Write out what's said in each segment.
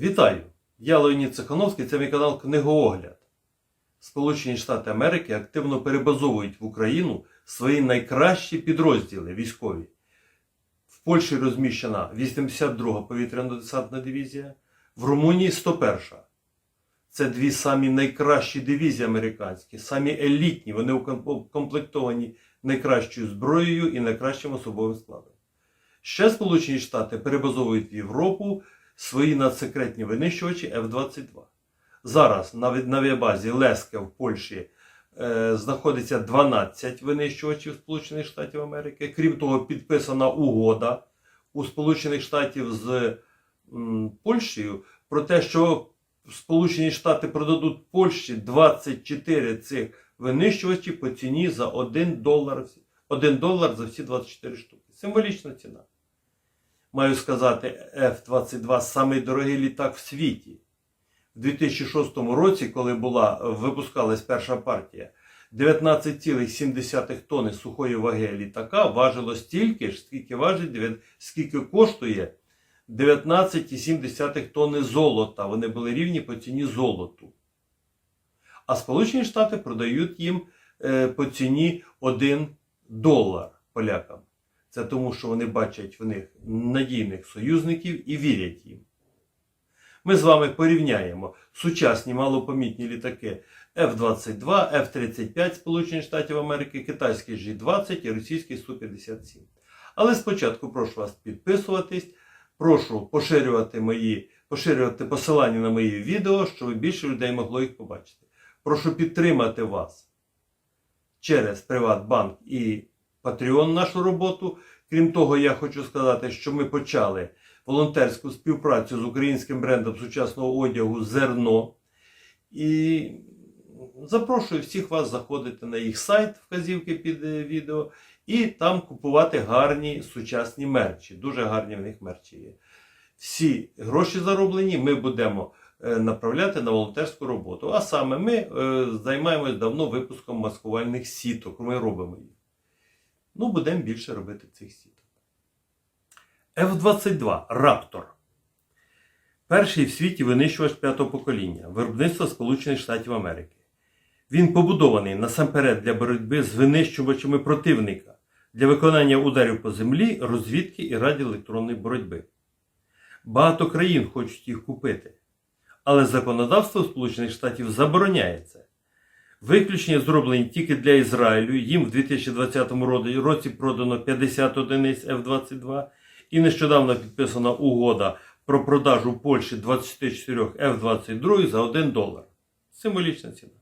Вітаю! Я Леонід Цехановський, це мій канал Книгоогляд. Сполучені Штати Америки активно перебазовують в Україну свої найкращі підрозділи військові. В Польщі розміщена 82-га повітряно-десантна дивізія, в Румунії 101-ша. Це дві самі найкращі дивізії американські, самі елітні. Вони укомплектовані найкращою зброєю і найкращим особовим складом. Ще Сполучені Штати перебазовують в Європу свої надсекретні винищувачі F-22. Зараз на авіабазі Леска в Польщі е, знаходиться 12 винищувачів Сполучених Штатів Америки. Крім того, підписана угода у Сполучених Штатів з Польщею про те, що Сполучені Штати продадуть Польщі 24 цих винищувачі по ціні за 1 долар, 1 долар за всі 24 штуки. Символічна ціна. Маю сказати, F-22 самий дорогий літак в світі. В 2006 році, коли була, випускалась перша партія, 19,7 тонни сухої ваги літака важило стільки ж, скільки важить, скільки коштує 19,7 тонни золота. Вони були рівні по ціні золоту. А Сполучені Штати продають їм е, по ціні 1 долар полякам. Це тому, що вони бачать в них надійних союзників і вірять їм. Ми з вами порівняємо сучасні малопомітні літаки F-22, F-35 Сполучених Штатів Америки, китайський G-20 і російський Су-57. Але спочатку прошу вас підписуватись, прошу поширювати мої, поширювати посилання на мої відео, щоб більше людей могло їх побачити. Прошу підтримати вас через Приватбанк і Patreon нашу роботу. Крім того, я хочу сказати, що ми почали волонтерську співпрацю з українським брендом сучасного одягу Зерно. І запрошую всіх вас заходити на їх сайт, вказівки під е, відео, і там купувати гарні сучасні мерчі. Дуже гарні в них мерчі є. Всі гроші зароблені ми будемо е, направляти на волонтерську роботу. А саме ми е, займаємось давно випуском маскувальних сіток. Ми робимо їх. Ну, будемо більше робити цих сіток. F-22 Раптор. Перший в світі винищувач п'ятого покоління виробництва Сполучених Штатів Америки. Він побудований насамперед для боротьби з винищувачами противника для виконання ударів по землі, розвідки і радіоелектронної боротьби. Багато країн хочуть їх купити, але законодавство Сполучених Штатів забороняє це. Виключення зроблені тільки для Ізраїлю. Їм в 2020 році продано 50 одиниць F-22 і нещодавно підписана угода про продажу Польщі 24 F-22 за 1 долар. Символічна ціна.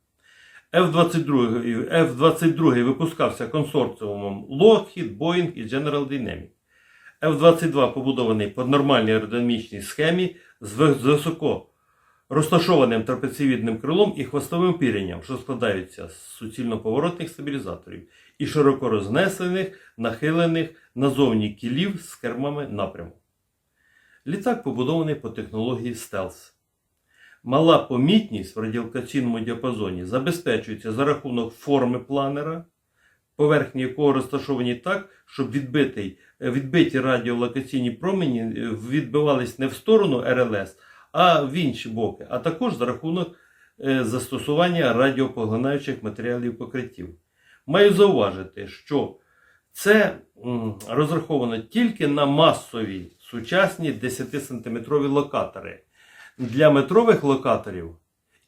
F-22, F-22 випускався консорціумом Lockheed, Boeing і General Dynamics. F-22 побудований по нормальній аеродинамічній схемі з високо розташованим трапеціїдним крилом і хвостовим опіренням, що складаються з суцільно-поворотних стабілізаторів і широко рознесених, нахилених назовні кілів з кермами напряму. Літак побудований по технології стелс. Мала помітність в радіолокаційному діапазоні забезпечується за рахунок форми планера, поверхні якого розташовані так, щоб відбитий, відбиті радіолокаційні промені е, відбивались не в сторону РЛС, а в інші боки, а також за рахунок е, застосування радіопоглинаючих матеріалів покриттів. Маю зауважити, що це розраховано тільки на масові сучасні 10-сантиметрові локатори. Для метрових локаторів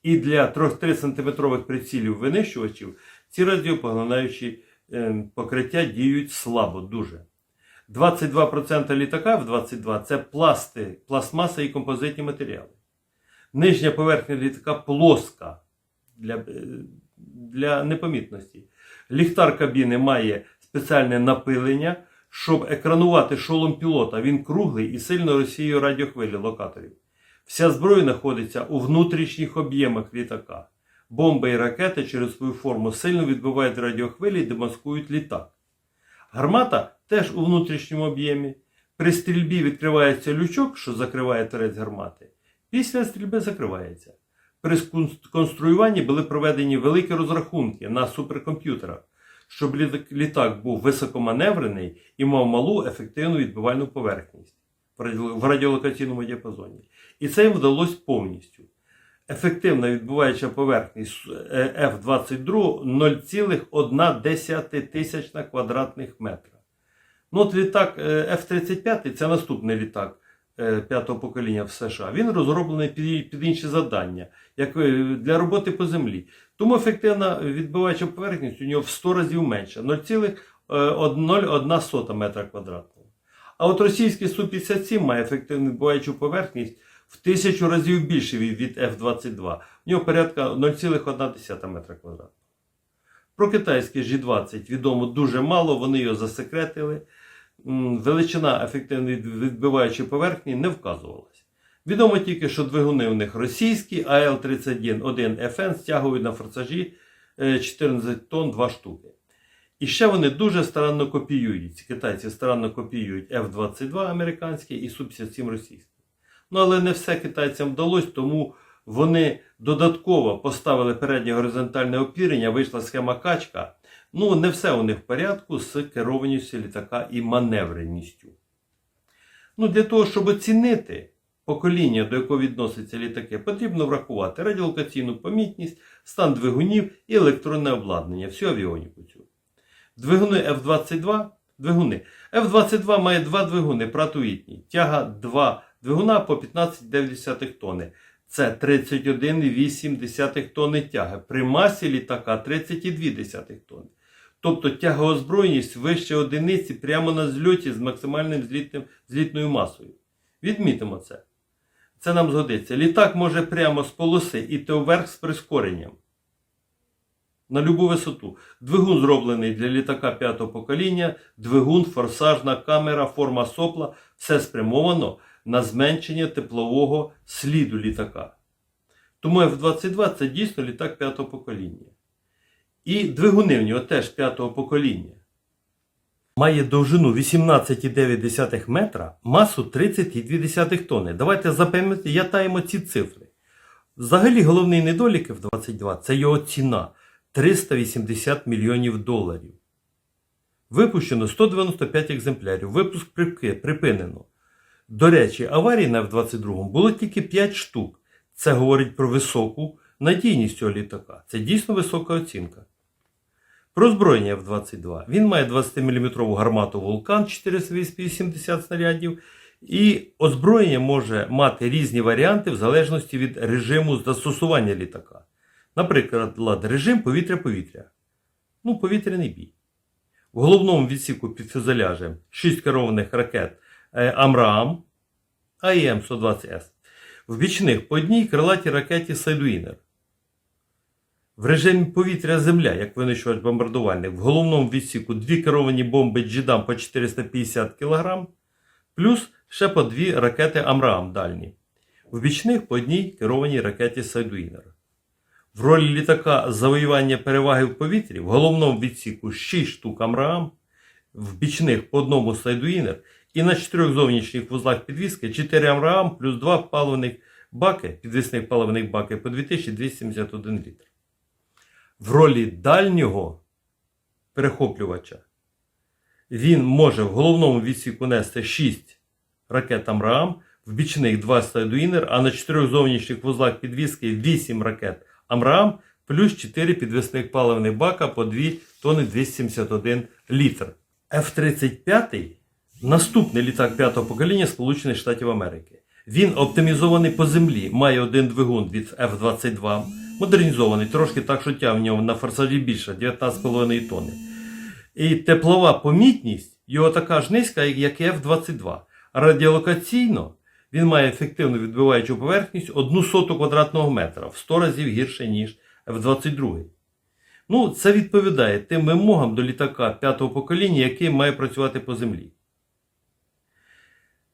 і для 3 сантиметрових прицілів винищувачів ці радіопоглинаючі е, покриття діють слабо дуже. 22% літака в 22 це пласти, пластмаса і композитні матеріали. Нижня поверхня літака плоска для, е, для непомітності. Ліхтар кабіни має спеціальне напилення, щоб екранувати шолом пілота. Він круглий і сильно розсіює радіохвилі локаторів. Вся зброя знаходиться у внутрішніх об'ємах літака. Бомби і ракети через свою форму сильно відбивають радіохвилі і демаскують літак. Гармата теж у внутрішньому об'ємі. При стрільбі відкривається лючок, що закриває торець гармати. Після стрільби закривається. При конструюванні були проведені великі розрахунки на суперкомп'ютерах, щоб літак був високоманеврений і мав малу ефективну відбивальну поверхність. в радіолокаційному діапазоні. І це їм вдалося повністю. Ефективна відбуваюча поверхність е, F-22 0,1 тисячна квадратних метра. Ну, от літак е, F-35 це наступний літак е, п'ятого покоління в США. Він розроблений під, інші завдання, як для роботи по землі. Тому ефективна відбиваюча поверхність у нього в 100 разів менша 0,01 метра квадратного. А от російський Су-57 має ефективну відбиваючу поверхність в тисячу разів більше від від F-22. У нього порядка 0,1 метра квадратного. Про китайський G20 відомо дуже мало, вони його засекретили. Величина ефективної відбиваючої поверхні не вказувалась. Відомо тільки, що двигуни у них російські, АЛ-31 FN стягують на форсажі е, 14 тонн 2 штуки. І ще вони дуже старанно копіюють. Китайці старанно копіюють F-22 американський і Су-57 російський. Ну, але не все китайцям вдалося, тому вони додатково поставили переднє горизонтальне опірення, вийшла схема качка. Ну, не все у них в порядку з керованістю літака і маневреністю. Ну, для того, щоб оцінити покоління, до якого відносяться літаки, потрібно врахувати радіолокаційну помітність, стан двигунів і електронне обладнання, всю авіоніку цю. Двигуни F-22. Двигуни. F-22 має два двигуни Whitney. Тяга 2 двигуна по 15,9 тонни. Це 31,8 тонни тяги. При масі літака 30,2 тонни. Тобто тягоозброєність вище одиниці прямо на зльоті з максимальним злітним, злітною масою. Відмітимо це. Це нам згодиться. Літак може прямо з полоси іти вверх з прискоренням. На любу висоту. Двигун зроблений для літака п'ятого покоління, двигун, форсажна камера, форма сопла все спрямовано на зменшення теплового сліду літака. Тому F-22 це дійсно літак п'ятого покоління. І двигуни в нього теж п'ятого покоління. Має довжину 18,9 метра, масу 30,2 тонни. Давайте запам'ятаємо ці цифри. Взагалі головний недолік F-22 це його ціна 380 мільйонів доларів. Випущено 195 екземплярів. Випуск припинено. До речі, аварій на F-22 було тільки 5 штук. Це говорить про високу надійність цього літака. Це дійсно висока оцінка. Про озброєння F-22. Він має 20-мм гармату Вулкан 480 снарядів. І озброєння може мати різні варіанти в залежності від режиму застосування літака. Наприклад, режим повітря-повітря. Ну, повітряний бій. В головному відсіку під фюзеляжем 6 керованих ракет Амраам АІМ-120С. В бічних по одній крилатій ракеті Сайдуїнер. В режимі повітря-земля, як винищувач бомбардувальник, в головному відсіку дві керовані бомби Джидам по 450 кг, плюс ще по дві ракети Амраам дальні. В бічних по одній керованій ракеті Сайдуїнер. В ролі літака завоювання переваги в повітрі в головному відсіку 6 штук Амраам, в бічних по одному Сайдуїнер і на чотирьох зовнішніх вузлах підвіски 4 Амраам плюс 2 паливних баки, підвісних паливних баки по 2271 літр. В ролі дальнього перехоплювача він може в головному відсіку нести 6 ракет Амраам, в бічних 2 Сайдуїнер, а на чотирьох зовнішніх вузлах підвіски 8 ракет Амраам плюс 4 підвісних паливних бака по 2 тонни 271 літр. F-35 наступний літак п'ятого покоління Сполучених Штатів Америки. Він оптимізований по землі, має один двигун від F-22, модернізований, трошки так, що тяг в нього на форсажі більше 19,5 тонни. І теплова помітність його така ж низька, як і F-22. Радіолокаційно він має ефективну відбиваючу поверхність 1 соту квадратного метра, в 100 разів гірше, ніж F-22. Ну, це відповідає тим вимогам до літака п'ятого покоління, який має працювати по землі.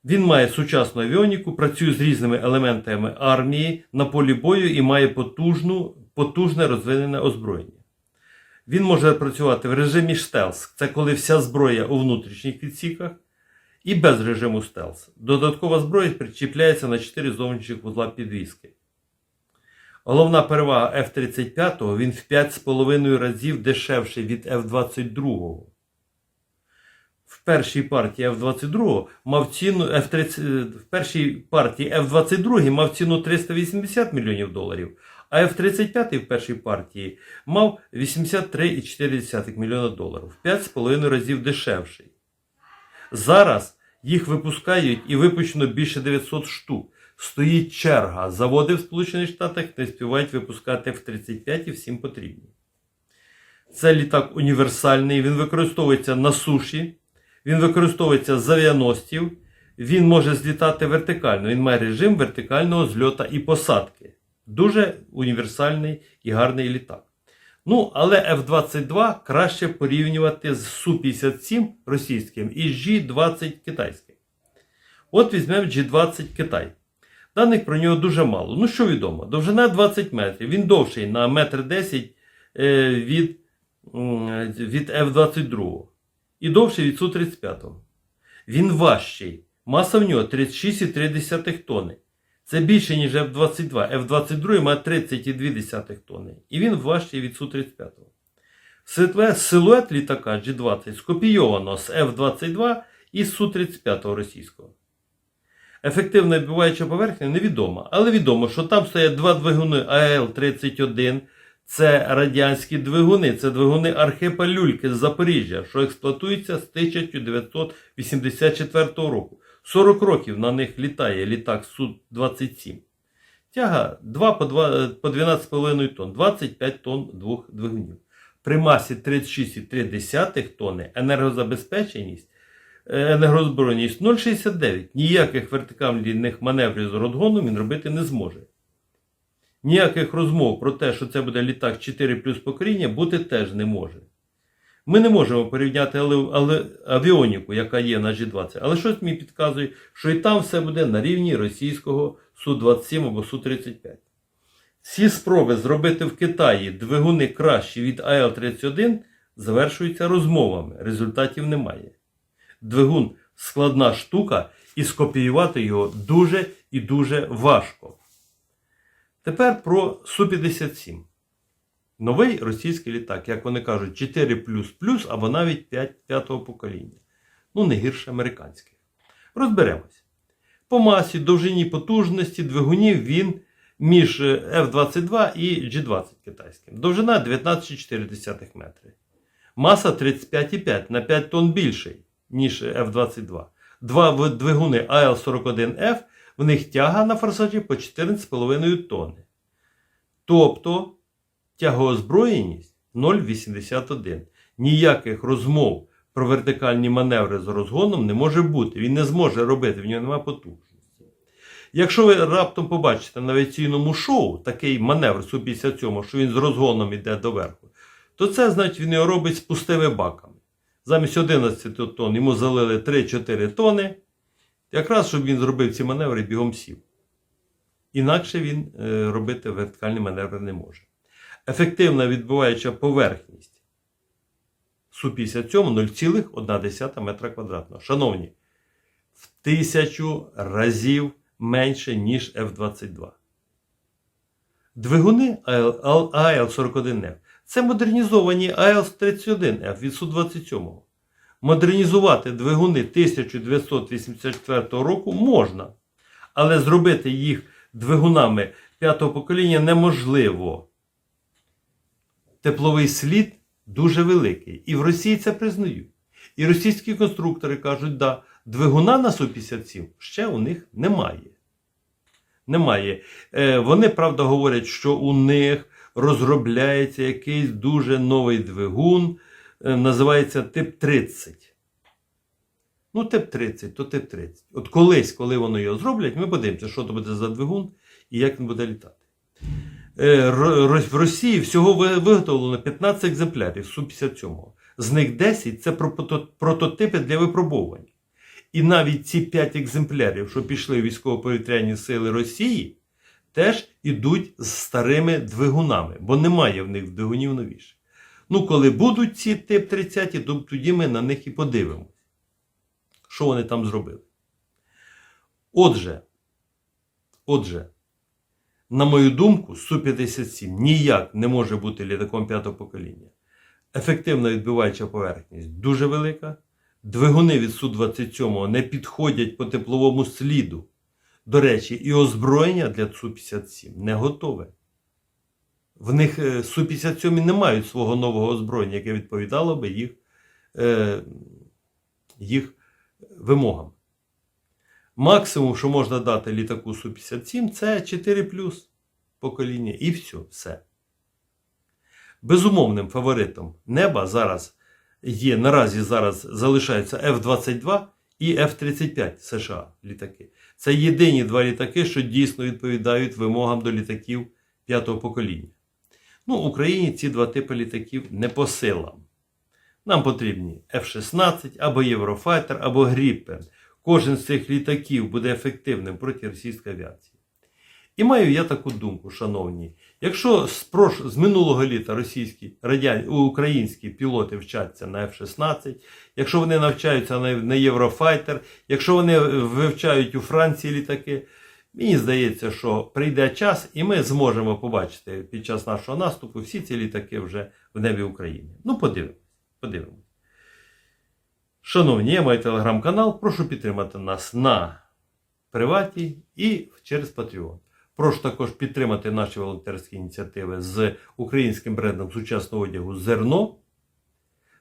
Він має сучасну авіоніку, працює з різними елементами армії на полі бою і має потужну, потужне розвинене озброєння. Він може працювати в режимі штелс, це коли вся зброя у внутрішніх відсіках, і без режиму стелс. Додаткова зброя причіпляється на 4 зовнішніх вузла підвіски. Головна перевага F-35 він в 5,5 разів дешевший від F-22. В першій партії F-22 мав ціну F-30, е, в першій партії F-22 мав ціну 380 мільйонів доларів, а F-35 в першій партії мав 83,4 мільйона доларів, в 5,5 разів дешевший. Зараз їх випускають і випущено більше 900 штук. Стоїть черга. Заводи в Сполучених Штатах не співають випускати F-35 і всім потрібні. Це літак універсальний, він використовується на суші, він використовується з авіаностів, він може злітати вертикально, він має режим вертикального зльота і посадки. Дуже універсальний і гарний літак. Ну, але F-22 краще порівнювати з Су-57 російським і G-20 китайським. От візьмемо G-20 Китай. Даних про нього дуже мало. Ну, що відомо? Довжина 20 метрів. Він довший на 1,10 м е, від, від F-22 і довший від Су-35. Він важчий. Маса в нього 36,3 тонни. Це більше, ніж F-22. F-22 має 30,2 тонни. І він важчий від Су-35. Силует, літака G-20 скопійовано з F-22 і з Су-35 російського. Ефективна відбиваюча поверхня невідома, але відомо, що там стоять два двигуни АЛ-31. Це радянські двигуни, це двигуни Архипа Люльки з Запоріжжя, що експлуатуються з 1984 року. 40 років на них літає літак Су-27. Тяга 2 по, 12,5 тонн, 25 тонн двох двигунів. При масі 36,3 тонни енергозабезпеченість, е, енергозброєність 0,69. Ніяких вертикальних маневрів з родгоном він робити не зможе. Ніяких розмов про те, що це буде літак 4 плюс покоління, бути теж не може. Ми не можемо порівняти авіоніку, яка є на G20, але щось мені підказує, що і там все буде на рівні російського Су-27 або Су-35. Всі спроби зробити в Китаї двигуни кращі від АЛ-31 завершуються розмовами. Результатів немає. Двигун складна штука, і скопіювати його дуже і дуже важко. Тепер про Су-57. Новий російський літак, як вони кажуть, 4 або навіть 5 п'ятого покоління. Ну, не гірше американських. Розберемось. По масі, довжині потужності двигунів він між F-22 і G-20 китайським. Довжина 19,4 метри. Маса 35,5 на 5 тонн більший, ніж F-22. Два двигуни АЛ-41F, в них тяга на форсажі по 14,5 тонни. Тобто тягоозброєність 0,81. Ніяких розмов про вертикальні маневри з розгоном не може бути. Він не зможе робити, в нього немає потужності. Якщо ви раптом побачите на авіаційному шоу такий маневр Су-57, що він з розгоном йде доверху, то це значить він його робить з пустими баками. Замість 11 тонн йому залили 3-4 тони, якраз щоб він зробив ці маневри бігом сів. Інакше він е, робити вертикальні маневри не може. Ефективна відбиваюча поверхність Су-57 0,1 метра квадратного. Шановні, в тисячу разів менше, ніж F-22. Двигуни АЛ-41F це модернізовані АЛ-31F від Су-27. Модернізувати двигуни 1984 року можна, але зробити їх двигунами п'ятого покоління неможливо. Тепловий слід дуже великий. І в Росії це признають. І російські конструктори кажуть, да, двигуна на Су-57 ще у них немає. Немає. Е, вони, правда, говорять, що у них розробляється якийсь дуже новий двигун, називається тип 30. Ну, тип 30, то тип 30. От колись, коли вони його зроблять, ми подивимося, що то буде за двигун і як він буде літати. Е, в Росії всього виготовлено 15 екземплярів Су-57. З них 10 це прототипи для випробувань. І навіть ці 5 екземплярів, що пішли в військово-повітряні сили Росії, теж ідуть з старими двигунами, бо немає в них двигунів новіших. Ну, коли будуть ці тип 30, то тоді ми на них і подивимось, що вони там зробили. Отже, отже, на мою думку, Су-57 ніяк не може бути літаком п'ятого покоління. Ефективна відбиваюча поверхність дуже велика, Двигуни від Су-27 не підходять по тепловому сліду. До речі, і озброєння для Су-57 не готове. В них е, Су-57 не мають свого нового озброєння, яке відповідало би їх, е, їх вимогам. Максимум, що можна дати літаку Су-57, це 4 плюс покоління. І все, все. Безумовним фаворитом неба зараз є, наразі зараз залишаються F-22 і F-35 США літаки. Це єдині два літаки, що дійсно відповідають вимогам до літаків п'ятого покоління. Ну, Україні ці два типи літаків не по силам. Нам потрібні F-16 або Єврофайтер, або Гріппен. Кожен з цих літаків буде ефективним проти російської авіації. І маю я таку думку, шановні. Якщо з, прош... з минулого літа російські радян... українські пілоти вчаться на F-16, якщо вони навчаються на, на Єврофайтер, якщо вони вивчають у Франції літаки, мені здається, що прийде час, і ми зможемо побачити під час нашого наступу всі ці літаки вже в небі України. Ну, подивимось. подивимось. Шановні, я маю телеграм-канал. Прошу підтримати нас на приваті і через Patreon. Прошу також підтримати наші волонтерські ініціативи з українським брендом сучасного одягу Зерно.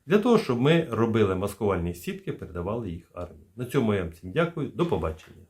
Для того, щоб ми робили маскувальні сітки, передавали їх армії. На цьому я вам всім дякую. До побачення.